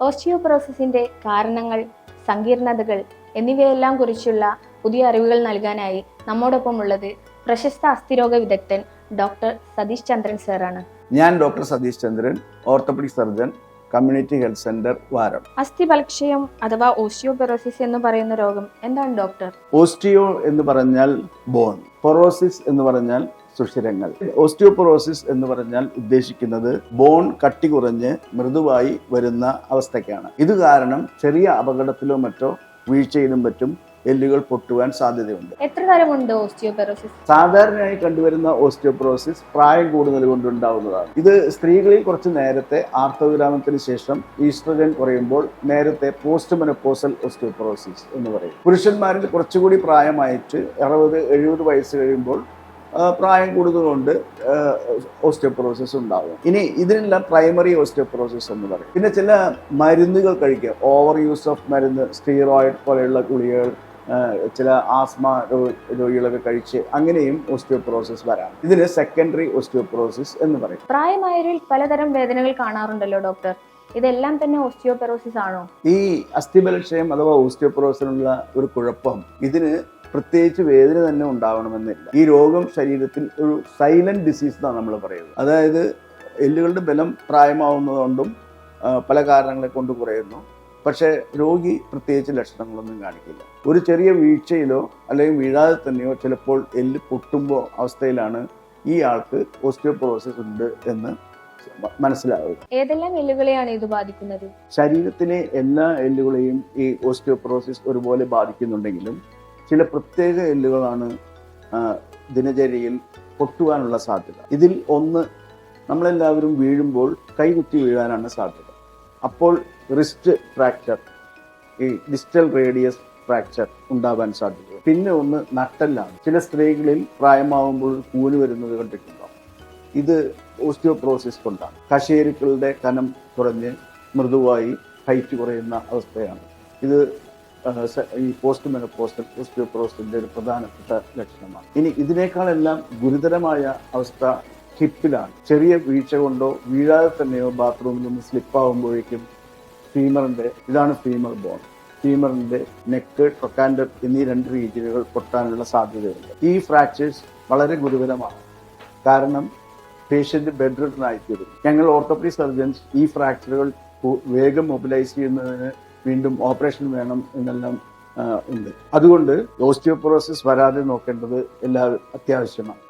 ഓസ്റ്റിയോപൊറോസിസിന്റെ കാരണങ്ങൾ സങ്കീർണതകൾ എന്നിവയെല്ലാം കുറിച്ചുള്ള പുതിയ അറിവുകൾ നൽകാനായി നമ്മോടൊപ്പം ഉള്ളത് പ്രശസ്ത അസ്ഥിരോഗ വിദഗ്ധൻ ഡോക്ടർ സതീഷ് ചന്ദ്രൻ സാറാണ്. ഞാൻ doctor Satheesh Chandran orthopaedic surgeon community health centre Varam. അസ്ഥി ബലക്ഷയം അഥവാ ഓസ്റ്റിയോപെറോസിസ് എന്ന് പറയുന്ന രോഗം എന്താണ് ഡോക്ടർ? ഓസ്റ്റിയോ എന്ന് പറഞ്ഞാൽ ബോൺ. പൊറോസിസ് എന്ന് പറഞ്ഞാൽ സുഷിരങ്ങൾ. ഓസ്റ്റിയോപൊറോസിസ് എന്ന് പറഞ്ഞാൽ ഉദ്ദേശിക്കുന്നത് ബോൺ കട്ടി കുറഞ്ഞ് മൃദുവായി വരുന്ന അവസ്ഥയ്ക്കാണ്. ഇത് കാരണം ചെറിയ അപകടത്തിലോ മറ്റോ വീഴ്ചയിലും പറ്റും. എല്ലുകൾ പൊട്ടുവാൻ സാധ്യതയുണ്ട്. എത്ര തരമുണ്ട് ഓസ്റ്റിയോപൊറോസിസ്? സാധാരണയായി കണ്ടുവരുന്ന ഓസ്റ്റിയോപ്രോസിസ് പ്രായം കൂടുതൽ കൊണ്ടുണ്ടാവുന്നതാണ്. ഇത് സ്ത്രീകളിൽ കുറച്ച് നേരത്തെ ആർത്തവിരാമത്തിന് ശേഷം ഈസ്ട്രജൻ കുറയുമ്പോൾ നേരത്തെ പോസ്റ്റ് മെനപ്പോസൽ ഓസ്റ്റിയോപ്രോസിസ് എന്ന് പറയും. പുരുഷന്മാരിൽ കുറച്ചുകൂടി പ്രായമായിട്ട് അറുപത് എഴുപത് വയസ്സ് കഴിയുമ്പോൾ പ്രായം കൂടുന്നതുകൊണ്ട് ഓസ്റ്റോപ്രോസസ് ഉണ്ടാകും ഇനി ഇതിനെല്ലാം പ്രൈമറി ഓസ്റ്റോപ്രോസസ് എന്ന് പറയും. പിന്നെ ചില മരുന്നുകൾ കഴിക്കുക. ഓവർ യൂസ് ഓഫ് മരുന്ന് സ്റ്റീറോയിഡ് പോലെയുള്ള ഗുളികൾ ചില ആസ്മ രോഗികളൊക്കെ കഴിച്ച് അങ്ങനെയും ഓസ്റ്റിയോപ്രോസസ് വരാം. ഇതിന് സെക്കൻഡറി ഓസ്റ്റിയോപ്രോസസ് എന്ന് പറയും. പ്രായമായവരിൽ പലതരം വേദനകൾ കാണാറുണ്ടല്ലോ ഡോക്ടർ. ഇതെല്ലാം തന്നെ ഓസ്റ്റിയോപെറോസിസ് ആണോ ഈ അസ്ഥിബലക്ഷയം അഥവാ ഓസ്റ്റിയോപെറോസിനുള്ള ഒരു കുഴപ്പം ഇതിന് പ്രത്യേകിച്ച് വേദന തന്നെ ഉണ്ടാവണമെന്നില്ല. ഈ രോഗം ശരീരത്തിൽ ഒരു സൈലന്റ് ഡിസീസ് എന്നാണ് നമ്മൾ പറയുന്നത്. അതായത് എല്ലുകളുടെ ബലം പ്രായമാവുന്നതുകൊണ്ടും പല കാരണങ്ങളെ കൊണ്ട് കുറയുന്നു. പക്ഷേ രോഗി പ്രത്യേകിച്ച് ലക്ഷണങ്ങളൊന്നും കാണിക്കില്ല. ഒരു ചെറിയ വീഴ്ചയിലോ അല്ലെങ്കിൽ വീഴാതെ തന്നെയോ ചിലപ്പോൾ എല്ല് പൊട്ടുമ്പോൾ അവസ്ഥയിലാണ് ഈ ആൾക്ക് ഓസ്റ്റിയോപ്രോസിസ് ഉണ്ട് എന്ന് മനസ്സിലാവുക. ഏതെല്ലാം എല്ലുകളെയാണ് ഇത് ബാധിക്കുന്നത്? ശരീരത്തിലെ എല്ലാ എല്ലുകളെയും ഈ ഓസ്റ്റിയോപ്രോസിസ് ഒരുപോലെ ബാധിക്കുന്നുണ്ടെങ്കിലും ചില പ്രത്യേക എല്ലുകളാണ് ദിനചര്യയിൽ പൊട്ടുവാനുള്ള സാധ്യത. ഇതിൽ ഒന്ന് നമ്മളെല്ലാവരും വീഴുമ്പോൾ കൈകുത്തി വീഴാനാണ് സാധ്യത. അപ്പോൾ റിസ്റ്റ് ഫ്രാക്ചർ ഈ ഡിസ്റ്റൽ റേഡിയസ് ഫ്രാക്ചർ ഉണ്ടാവാൻ സാധ്യത. പിന്നെ ഒന്ന് നട്ടെല്ലാണ്. ചില സ്ത്രീകളിൽ പ്രായമാവുമ്പോൾ കൂന് വരുന്നത് കണ്ടിട്ടുണ്ടോ ഇത് ഓസ്റ്റിയോപ്രോസിസ് കൊണ്ടാണ്. കശേരുക്കളുടെ കനം കുറഞ്ഞ് മൃദുവായി ഹൈറ്റ് കുറയുന്ന അവസ്ഥയാണ്. ഇത് ഈ പോസ്റ്റ് മെനപ്പോസ്റ്റൽ ഓസ്റ്റിയോപ്രോസിന്റെ ഒരു പ്രധാനപ്പെട്ട ലക്ഷണമാണ്. ഇനി ഇതിനേക്കാളെല്ലാം ഗുരുതരമായ അവസ്ഥ ഹിപ്പിലാണ്. ചെറിയ വീഴ്ച കൊണ്ടോ വീഴാതെ തന്നെയോ ബാത്റൂമിൽ നിന്ന് സ്ലിപ്പാവുമ്പോഴേക്കും ഫീമറിന്റെ ഇതാണ് ഫീമർ ബോൺ ഫീമറിന്റെ നെക്ക് ട്രൊക്കാൻഡർ എന്നീ രണ്ട് രീതികൾ പൊട്ടാനുള്ള സാധ്യതയുണ്ട്. ഈ ഫ്രാക്ചേഴ്സ് വളരെ ഗുരുതരമാണ്. കാരണം പേഷ്യന്റ് ആയിത്തീരും. ഞങ്ങൾ ഓർത്തോപെഡിക് സർജൻസ് ഈ ഫ്രാക്ചറുകൾ വേഗം മൊബിലൈസ് ചെയ്യുന്നതിന് വീണ്ടും ഓപ്പറേഷൻ വേണം എന്നെല്ലാം ഉണ്ട്. അതുകൊണ്ട് ഓസ്റ്റിയോപൊറോസിസ് വരാതെ നോക്കേണ്ടത് എല്ലാ അത്യാവശ്യമാണ്.